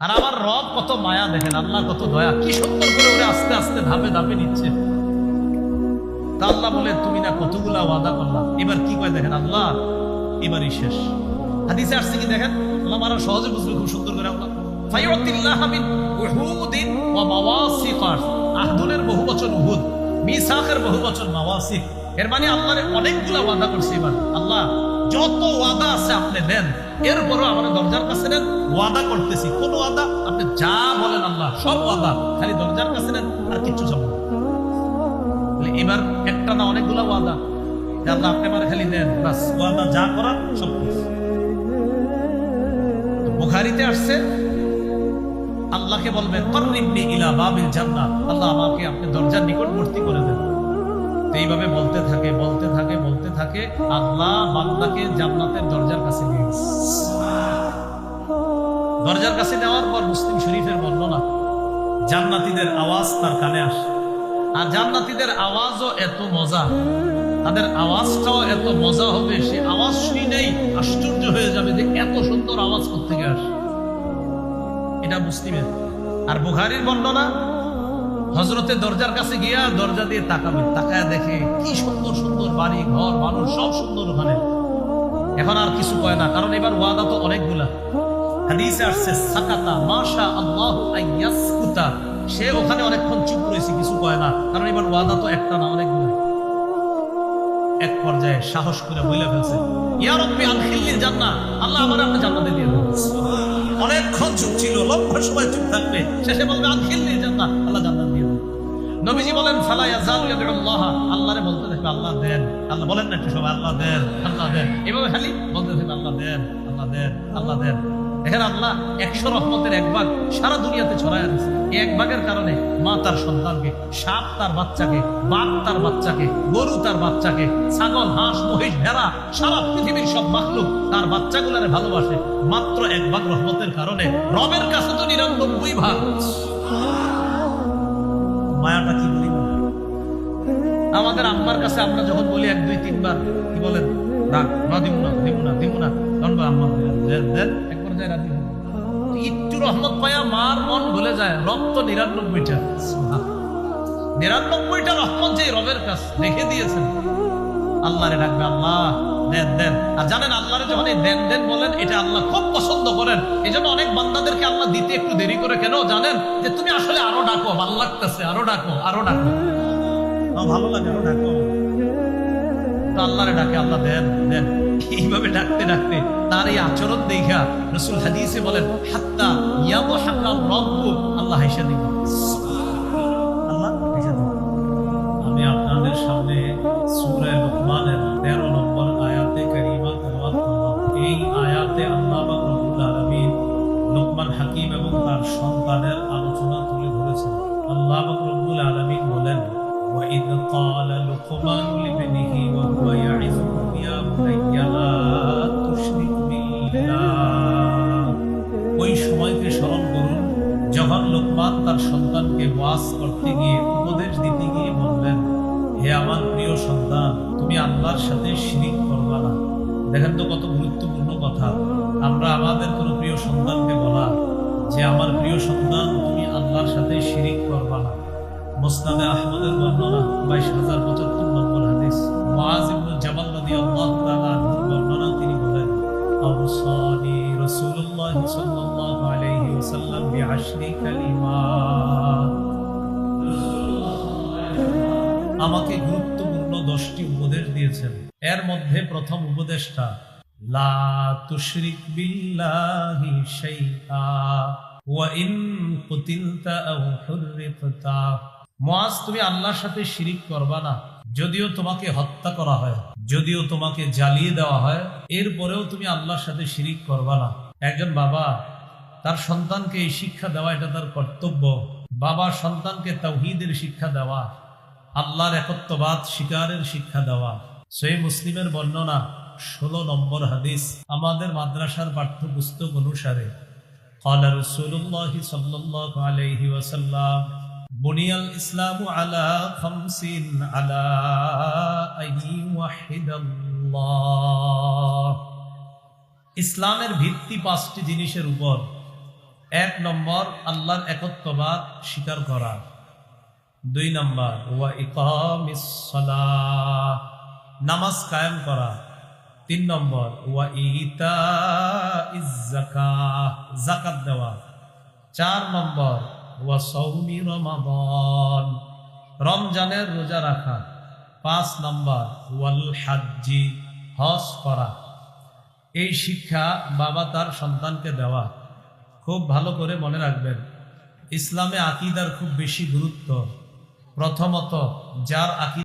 আর আমার রব কত মায়া দেখেন, আল্লাহ কত দয়া। কি সুন্দর করে ওরে আস্তে আস্তে ধাপে ধাপে নিচ্ছে। তা আল্লাহ তুমি না কতগুলা ওয়াদা এবার কি করে দেখেন, আল্লাহ, এবারই শেষ। হাদিসে আসছে কি দেখেন? আল্লাহ মারা সহজে বুঝবে, খুব সুন্দর করে আল্লাহ। আহদুলের বহু বচন উহুদ বহু বচন মাওয়াসিক এর মানে আল্লাহর অনেকগুলা ওয়াদা করছে এবার। আল্লাহ যত ওয়াদা আছে আপনি নেন। এরপরও আমাদের দরজার কাছে নেন, ওয়াদা করতেছি। কোন ওয়াদা? আপনি যা বলেন আল্লাহ, সব ওয়াদা। খালি দরজার কাছে নেন, আর কিচ্ছু চাবো এবার একটা না অনেকগুলা ওয়াদা। আল্লাহ, আপনি আমার খালি দেন বাস। ওয়াদা যা করার, সব কিছু। বুখারিতে আসছে, আল্লাহকে বলবে ইলা বাবিল জান্নাত। আল্লাহ আমাকে আপনি দরজার নিকটবর্তী করে দেন। এইভাবে বলতে থাকে থাকে আল্লাহ বান্দাকে জান্নাতের দরজার কাছে নিয়ে। দরজার কাছে নেওয়ার পর মুসলিম শরীফের বর্ণনা, জান্নাতীদের আওয়াজ তার কানে আসে। আর জান্নাতীদের আওয়াজও এত মজা, তাদের আওয়াজটাও এত মজা হবে, সে আওয়াজ শুনেই আশ্চর্য হয়ে যাবে যে এত সুন্দর আওয়াজ থেকে আসে। এটা মুসলিমের। আর বুখারির বর্ণনা হজরতে দরজার কাছে গিয়া দরজা দিয়ে তাকাবে। তাকায় দেখে কি সুন্দর সুন্দর বাড়ি, ঘর, মানুষ, সব সুন্দর ওখানে। এখন আর কিছু কয় না, কারণ এবার ওয়াদা তো অনেকগুলা। সে ওখানে অনেকক্ষণ চুপ রয়েছে, কিছু কয় না। কারণ এবার ওয়াদা তো একটা না এক পর্যায়ে সাহস করে বলে ফেলছে। ইয়া রব্বি আদখিলনিল জান্নাহ আল্লাহ আমার আপনি জান্নাতে দিয়ে দেন। অনেকক্ষণ চুপ ছিল লম্বা সময় চুপ থাকবে। শেষে বলবে আদখিলনিল জান্নাহ আল্লাহ জান্নাত নবীজি বলেন, ফালা ইয়াজালু ইয়াদউল্লাহ আল্লাহরে বলতে থাকবে আল্লাহ দেন। আল্লাহ বলেন না একটু সবাই, আল্লাহ দেন আল্লাহ দেন। এভাবে খালি বলতে থাকবে আল্লাহ দেন আল্লাহ দেন আল্লাহ দেন। দেখেন আল্লাহ একশো রহমতের এক ভাগ সারা দুনিয়াতে ছড়ায় এই এক ভাগের কারণে মা তার সন্তানকে, সাপ তার বাচ্চাকে, বাঘ তার বাচ্চাকে, গরু তার বাচ্চাকে, ছাগল, হাঁস, মহিষ, ভেড়া, সারা পৃথিবীর সব মাখলুক তার বাচ্চাগুলারে ভালোবাসে। মাত্র এক ভাগ রহমতের কারণে রবের কাছে তো নিরানব্বই ভাগ। মায়াটা কি বলি আমাদের আম্মার কাছে আমরা যখন বলি এক, দুই, তিনবার, কি বলেন? রাগ না দিব না দিব না দিব না। তখন আম্মা রাজি রহমত পায়া মার মন ভুলে যায়, রব তো নিরানব্বইটা। নিরানব্বইটা রহমত যে রবের কাছে রেখে দিয়েছেন। আল্লাহরে ডাকবে আল্লাহ। দেন দেন। আর জানেন আল্লাহরে যখন এই দেন দেন বলেন, এটা আল্লাহ খুব পছন্দ করেন। এই জন্য অনেক বান্দাদেরকে আল্লাহ দিতে একটু দেরি করে কেন? জানেন যে তুমি আসলে আরও ডাকো, ভালো লাগতেছে, আরও ডাকো আরও ডাকো। ভালো লাগে, আরও ডাকো। আল্লাহরে ডাকে, আল্লাহ দেন দেন। এইভাবে ডাকতে ডাকতে তার এই আচরণ দেখা রসুল হাদিসে বলেন, হাত্তা ইয়াবো রব্বু আল্লাহ হাইসা দিবে আল্লাহ আমি আপনাদের সামনে সূরা আয়াতে আল্লাহ পাক রব্বুল আলামিন লোকমান হাকিম এবং তার সন্তানের আলোচনা তুলে ধরেছেন আল্লাহ পাক রব্বুল আলামিন বলেন وإذ قال لقمان لابنه وهو يعظه يا بني لا تشرك بالله ওই সময়কে স্মরণ করুন যখন লোকমান তার সন্তানকে ওয়াজ করতে গিয়ে উপদেশ দিতে গিয়ে বললেন হে আমার প্রিয় সন্তান তুমি আল্লাহর সাথে শিরিক করবা না দেখেন তো কত গুরুত্বপূর্ণ কথা আমরা আমাদের কোনো প্রিয় সন্তানকে বলা যে আমার প্রিয় সন্তান তুমি আল্লাহর সাথে শিরিক করবা না মোসনাদে আহমদের বর্ণনা বাইশ হাজার পঁচাত্তর নম্বর হাদিস মুআজ ইবনে জামাল রাদিয়াল্লাহু তাআলা আনহুর বর্ণনা তিনি বলেন أوصاني رسول الله صلى الله عليه وسلم بعشر كلمات আমাকে গুরুত্বপূর্ণ দশটি উপদেশ দিয়েছেন এর মধ্যে প্রথম উপদেশটা, লা তুশরিক বিল্লাহি শাইআ, ওয়া ইন কুতিলতা আও মুআজ, তুমি আল্লাহর সাথে শিরিক করবা না, যদিও তোমাকে হত্যা করা হয়, যদিও তোমাকে জ্বালিয়ে দেওয়া হয়, এরপরেও তুমি আল্লাহর সাথে শিরিক করবা না। একজন বাবা, তার সন্তানকে এই শিক্ষা দেওয়া এটা তার কর্তব্য। বাবা সন্তানকে তাওহীদের শিক্ষা দেওয়া, আল্লাহর একত্ববাদ, শিকারের শিক্ষা দেওয়া। সেই মুসলিমের বর্ণনা ষোলো নম্বর হাদিস আমাদের মাদ্রাসার পাঠ্যপুস্তক অনুসারে قال رسول الله صلى الله عليه وسلم بني الإسلام على خمس على أن يوحد الله ইসলামের ভিত্তি পাঁচটি জিনিসের উপর এক নম্বর আল্লাহর একত্ববাদ স্বীকার করা দুই নম্বর ওয়া ইকামিস সালাহ নামাজ কায়েম করা। তিন নম্বর, ওয়া ইতা জাকাত দেওয়া। চার নম্বর, ওয়া সৌমি রমাদান, রমজানের রোজা রাখা। পাঁচ নম্বর, ওয়াল হাজ্জি, হজ করা। এই শিক্ষা বাবা তার সন্তানকে দেওয়া। খুব ভালো করে মনে রাখবেন, ইসলামে আকিদার খুব বেশি গুরুত্ব। প্রথমত, যার আকিদা